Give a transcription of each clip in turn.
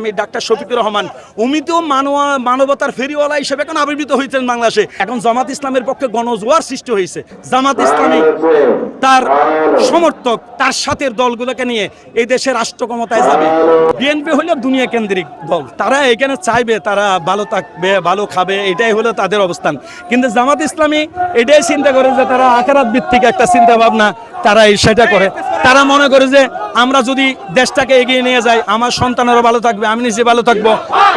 আমি ডাক্তার শফিকুর রহমান। উনি তো মানবা মানবতার ফেরিওয়ালা হিসেবে এখন আবির্ভূত হয়েছেন বাংলাদেশে। এখন জামাত ইসলামের পক্ষে গণজোয়ার সৃষ্টি হয়েছে। জামাত ইসলামী তার সমর্থক, তার সাথের দলগুলোকে নিয়ে এই দেশে রাষ্ট্র ক্ষমতায় যাবে। বিএনপি হলো দুনিয়া কেন্দ্রিক দল। তারা এখানে চাইবে, তারা ভালো থাকবে, ভালো খাবে, এটাই হলো তাদের অবস্থান। কিন্তু জামাত ইসলামী এটাই চিন্তা করে যে তারা আকারাত ভিত্তিক একটা চিন্তা ভাবনা তারা সেটা করে। তারা মনে করে যে আমরা যদি দেশটাকে এগিয়ে নিয়ে যাই, আমার সন্তানেরা ভালো থাকবে, আমি নিজে ভালো থাকব,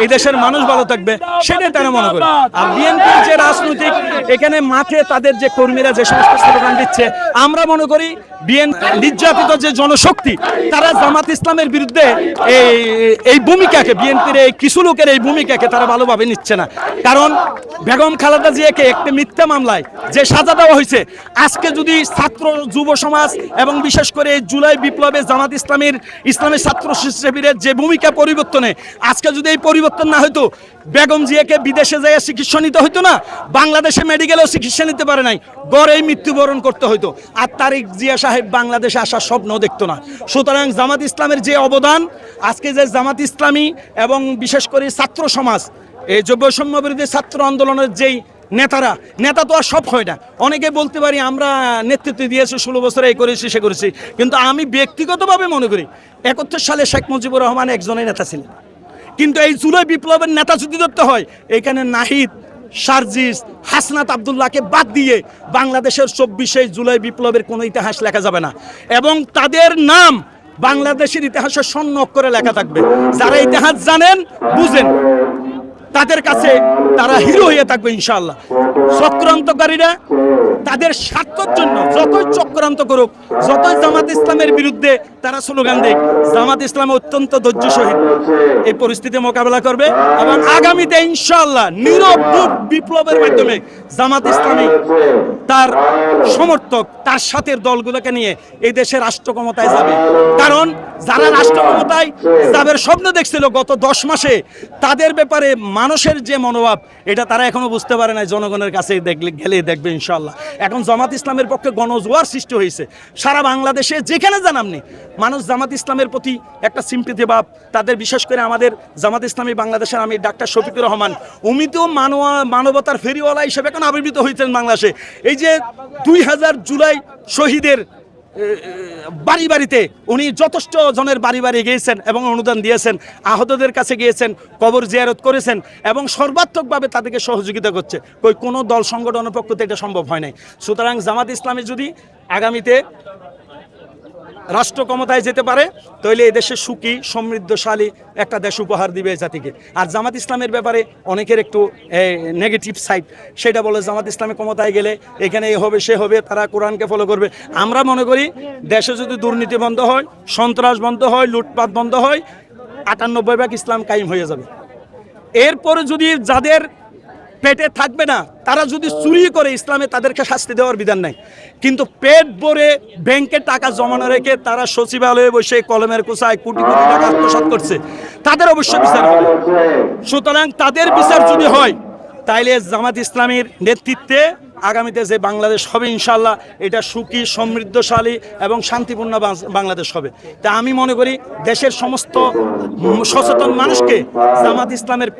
এই দেশের মানুষ ভালো থাকবে সেটাই তারা মনে করে। আর বিএনপি যে রাজনৈতিক, এখানে মাঠে তাদের যে কর্মীরা যে সমস্ত স্লোগান দিচ্ছে, আমরা মনে করি বিএনপি নির্যাতিত যে জনশক্তি, তারা জামাত ইসলামের বিরুদ্ধে এই এই ভূমিকাকে, বিএনপির এই কিছু লোকের এই ভূমিকাকে তারা ভালোভাবে নিচ্ছে না। কারণ বেগম খালেদা জিয়াকে একটি মিথ্যা মামলায় যে সাজা দেওয়া হয়েছে, আজকে যদি ছাত্র, যুব সমাজ এবং বিশেষ করে জুলাই বিপ্লবে জামাত ইসলামের ইসলামের ছাত্র শিবিরের যে ভূমিকা পরিবর্তনে, আজকে যদি এই পরিবর্তন না হতো বেগম জিয়াকে বিদেশে যাইয়া চিকিৎসা নিতে হতো না, বাংলাদেশে মেডিকেলেও চিকিৎসা নিতে পারে নাই, গড়েই মৃত্যুবরণ করতে হতো আর তারিক জিয়া সাহেব বাংলাদেশে আসার স্বপ্ন দেখতো না। সুতরাং জামাত ইসলামের যে অবদান, আজকে যে জামাত ইসলামী এবং বিশেষ করে ছাত্র সমাজ, এই যুবসম্য বিরোধী ছাত্র আন্দোলনের যেই নেতারা, নেতা তো আর সব হয় না। অনেকে বলতে পারি, আমরা নেতৃত্ব দিয়েছি, ষোলো বছরে এই করেছি, সে করেছি। কিন্তু আমি ব্যক্তিগতভাবে মনে করি, একাত্তর সালে শেখ মুজিবুর রহমান একজনের নেতা ছিলেন। কিন্তু এই জুলাই বিপ্লবের নেতা যদি ধরতে হয়, এখানে নাহিদ, সার্জিস, হাসনাত আবদুল্লাহকে বাদ দিয়ে বাংলাদেশের চব্বিশে জুলাই বিপ্লবের কোনো ইতিহাস লেখা যাবে না। এবং তাদের নাম বাংলাদেশের ইতিহাসের স্বর্ণ অক্ষরে লেখা থাকবে। যারা ইতিহাস জানেন, বুঝেন। তাদের কাছে তারা হিরো হয়ে থাকবে ইনশাল্লাহ চক্রান্তকারীরা তাদের স্বার্থের জন্য যতই চক্রান্ত করুক, যতই জামাত ইসলামের বিরুদ্ধে তারা স্লোগান দেখ জামাত ইসলাম অত্যন্ত ধৈর্য সহিত এই পরিস্থিতি মোকাবেলা করবে এবং আগামীতে ইনশাল্লাহ নীরব বিপ্লবের মাধ্যমে জামাত ইসলামী তার সমর্থক, তার সাথের দলগুলোকে নিয়ে এই দেশে রাষ্ট্র ক্ষমতায় যাবে। কারণ যারা রাষ্ট্র ক্ষমতায় যাদের স্বপ্ন দেখছিল গত দশ মাসে তাদের ব্যাপারে মানুষের যে মনোভাব, এটা তারা এখনও বুঝতে পারে না জনগণের কাছে দেখলে গেলে দেখবে ইনশাল্লাহ এখন জামাত ইসলামের পক্ষে গণজোয়ার সৃষ্টি হয়েছে। সারা বাংলাদেশে যেখানে জানামনি মানুষ জামাত ইসলামের প্রতি একটা সিম্পিতি ভাব, তাদের বিশেষ করে আমাদের জামাত ইসলামী বাংলাদেশের আমি ডাক্তার শফিকুর রহমান, উনি তো মানবা মানবতার ফেরিওয়ালা হিসেবে এখন আবির্ভূত হয়েছেন বাংলাদেশে। এই যে দুই হাজার জুলাই শহীদের বাড়ি বাড়িতে উনি যথেষ্ট জনের বাড়ি বাড়ি গিয়েছেন এবং অনুদান দিয়েছেন, আহতদের কাছে গিয়েছেন, কবর জিয়ারত করেছেন এবং সর্বাত্মকভাবে তাদেরকে সহযোগিতা করছে। কই কোনো দল সংগঠনের পক্ষ থেকে এটা সম্ভব হয় নাই। সুতরাং জামাত ইসলামী যদি আগামীতে রাষ্ট্র ক্ষমতায় যেতে পারে, তাহলে এই দেশে সুখী, সমৃদ্ধশালী একটা দেশ উপহার দিবে জাতিকে। আর জামাত ইসলামের ব্যাপারে অনেকের একটু নেগেটিভ সাইড সেটা বলে জামাত ইসলামে ক্ষমতায় গেলে এখানে এ হবে, সে হবে, তারা কোরআনকে ফলো করবে। আমরা মনে করি, দেশে যদি দুর্নীতি বন্ধ হয়, সন্ত্রাস বন্ধ হয়, লুটপাট বন্ধ হয়, আটানব্বই ভাগ ইসলাম কায়েম হয়ে যাবে। এরপরে যদি যাদের পেটে থাকবে না। তারা যদি চুরি করে ইসলামে, তাদেরকে শাস্তি দেওয়ার বিধান নাই। কিন্তু পেট ভরে ব্যাংকে টাকা জমানো রেখে তারা সচিবালয়ে বসে কলমের কোষায় কোটি কোটি টাকা আত্মসাৎ করছে, তাদের অবশ্যই বিচার হবে। সুতরাং তাদের বিচার যদি হয়, তাইলে জামাত ইসলামীর নেতৃত্বে আগামীতে যে বাংলাদেশ হবে ইনশাল্লাহ এটা সুখী, সমৃদ্ধশালী এবং শান্তিপূর্ণ বাংলাদেশ হবে। তা আমি মনে করি, দেশের সমস্ত সচেতন মানুষকে জামাত ইসলামের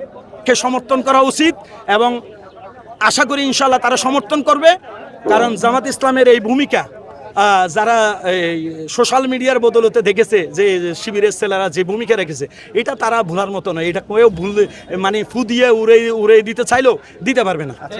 কে সমর্থন করা উচিত এবং আশা করি ইনশাল্লাহ তারা সমর্থন করবে। কারণ জামাত ইসলামের এই ভূমিকা যারা এই সোশ্যাল মিডিয়ার বদলতে দেখেছে যে শিবিরের ছেলেরা যে ভূমিকা রেখেছে, এটা তারা ভুলার মতো নয়। এটা কেউ ভুল মানে ফু দিয়ে উড়ে উড়ে দিতে চাইলেও দিতে পারবে না।